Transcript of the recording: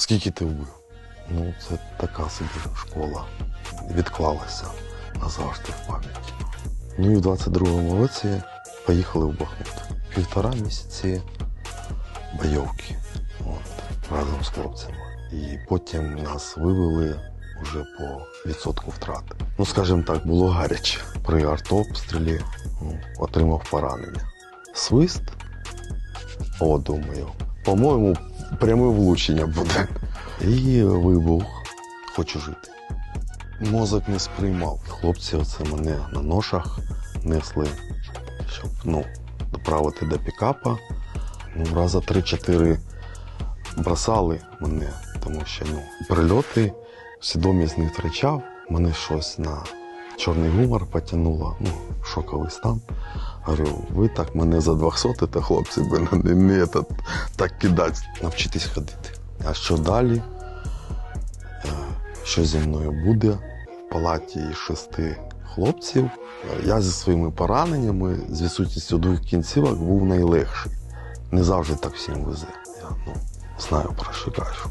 Скільки ти вбив? Ну, це така собі школа. Відклалася назавжди в пам'яті. Ну і в 22-му році поїхали в Бахмут. Півтора місяці бойовки от, разом з хлопцями. І потім нас вивели вже по відсотку втрат. Ну, скажімо так, було гаряче. При артобстрілі ну, отримав поранення. Свист. О, думаю. По-моєму, пряме влучення буде. І вибух. Хочу жити. Мозок не сприймав. Хлопці оце мене на ношах несли, щоб ну, доправити до пікапа. Ну, раза 3-4 бросали мене, тому що ну, прильоти, свідомість не втрачав. Мене щось на чорний гумор потягнуло, ну, шоковий стан. Говорю, ви так мене за 200 та хлопці, би не, не так, так кидати, навчитись ходити. А що далі? Е, Що зі мною буде? В палаті шести хлопців. Я зі своїми пораненнями, з відсутністю двох кінцівок, був найлегший. Не завжди так всім везе. Я ну, знаю про що кажу.